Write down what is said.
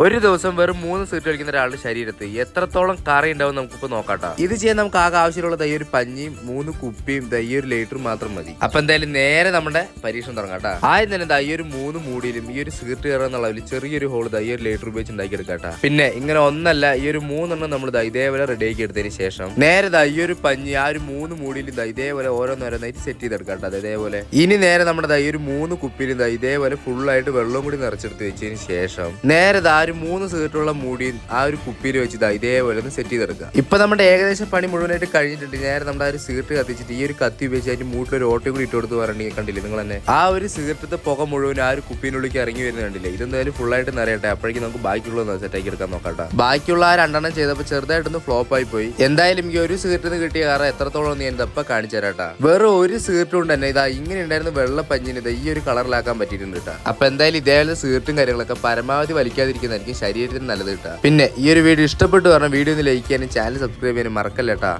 ഒരു ദിവസം വെറും മൂന്ന് സീറ്റ് കഴിക്കുന്ന ഒരാളുടെ ശരീരത്ത് എത്രത്തോളം കറി ഉണ്ടാവും നമുക്കിപ്പോ നോക്കാട്ടോ. ഇത് ചെയ്യാൻ നമുക്ക് ആകെ ആവശ്യമുള്ള ദൈ ഒരു പഞ്ഞിയും മൂന്ന് കുപ്പിയും ദൈ ഒരു ലേറ്ററും മാത്രം മതി. അപ്പൊ എന്തായാലും നേരെ നമ്മുടെ പരീക്ഷണം തുടങ്ങാട്ടോ ആദ്യം തന്നെ ദൈ ഒരു മൂന്ന് മൂടിയിലും ഈ ഒരു സീറ്റ് കയറുക അളവിൽ ചെറിയൊരു ഹോൾ ദൈ ഒരു ലിറ്റർ ഉപയോഗിച്ച് ഉണ്ടാക്കി എടുക്കാട്ടോ പിന്നെ ഇങ്ങനെ ഒന്നല്ല ഈ ഒരു മൂന്നെണ്ണം നമ്മൾ ഇതേപോലെ റെഡി ആക്കി എടുത്തതിന് ശേഷം നേരെ ഈ ഒരു പഞ്ഞി ആ ഒരു മൂന്ന് മൂടിയിലും ദാ ഇതേപോലെ ഓരോന്നോരോന്നായിട്ട് സെറ്റ് ചെയ്തെടുക്കാം കേട്ടോ ഇതേപോലെ. ഇനി നേരെ നമ്മുടെ ഈ ഒരു മൂന്ന് കുപ്പിയിലും ദാ ഇതേപോലെ ഫുള്ളായിട്ട് ആയിട്ട് വെള്ളം കൂടി നിറച്ചെടുത്ത് വെച്ചതിന് ശേഷം നേരെ ദാ ഒരു മൂന്ന് സീറ്റുള്ള മൂടി ആ ഒരു കുപ്പിയിൽ വെച്ച് ഇതേപോലെ ഒന്ന് സെറ്റ് ചെയ്തെടുക്കുക. ഇപ്പൊ നമ്മുടെ ഏകദേശം പണി മുഴുവനായിട്ട് കഴിഞ്ഞിട്ടുണ്ട്. നേരെ നമ്മുടെ ആ ഒരു സിഗരറ്റ് കത്തിച്ചിട്ട് ഈ ഒരു കത്തി ഉപയോഗിച്ച് അതിന്റെ മൂട്ടിൽ ഒരു ഓട്ടോ കൂടി ഇട്ട് കൊടുത്ത് പറഞ്ഞു കണ്ടില്ലേ നിങ്ങൾ തന്നെ? ആ ഒരു സീറ്റത്തെ പുക മുഴുവൻ ആ ഒരു കുപ്പിനുള്ളിലേക്ക് ഇറങ്ങി വരുന്ന കണ്ടില്ലേ? ഇതെന്തായാലും ആയിട്ട് നിറയട്ടെ. അപ്പോഴേക്കും നമുക്ക് ബാക്കിയുള്ളത് സെറ്റ് ആക്കി എടുക്കാൻ നോക്കട്ടെ ബാക്കിയുള്ള ആ രണ്ടെണ്ണം ചെയ്തപ്പോൾ ചെറുതായിട്ടൊന്ന് ഫ്ലോപ്പ് ആയി പോയി. എന്തായാലും ഈ ഒരു സിഗരറ്റിൽ നിന്ന് കിട്ടിയ കാറ എത്രത്തോളം ഞാൻ ഇതപ്പ കാണിച്ചു തരാട്ടാ വേറെ ഒരു സിഗരറ്റും കൊണ്ട് തന്നെ. ഇതാ ഇങ്ങനെ ഉണ്ടായിരുന്ന വെള്ള പഞ്ഞിന് ഇത് ഈ ഒരു കളറിലാക്കാൻ പറ്റിയിട്ടുണ്ട് കേട്ടോ. അപ്പൊ എന്തായാലും ഇതേപോലെ സിഗരറ്റും കാര്യങ്ങളൊക്കെ പരമാവധി വലിക്കാതിരിക്കുന്നതായിരിക്കും ശരീരത്തിന് നല്ലത് കേട്ടോ. പിന്നെ ഈ ഒരു വീഡിയോ ഇഷ്ടപ്പെട്ടു പറഞ്ഞ വീഡിയോ ഒന്ന് ലൈക്ക് ചെയ്യാനും ചാനൽ സബ്സ്ക്രൈബ് ചെയ്യാനും മറക്കല്ലേട്ടാ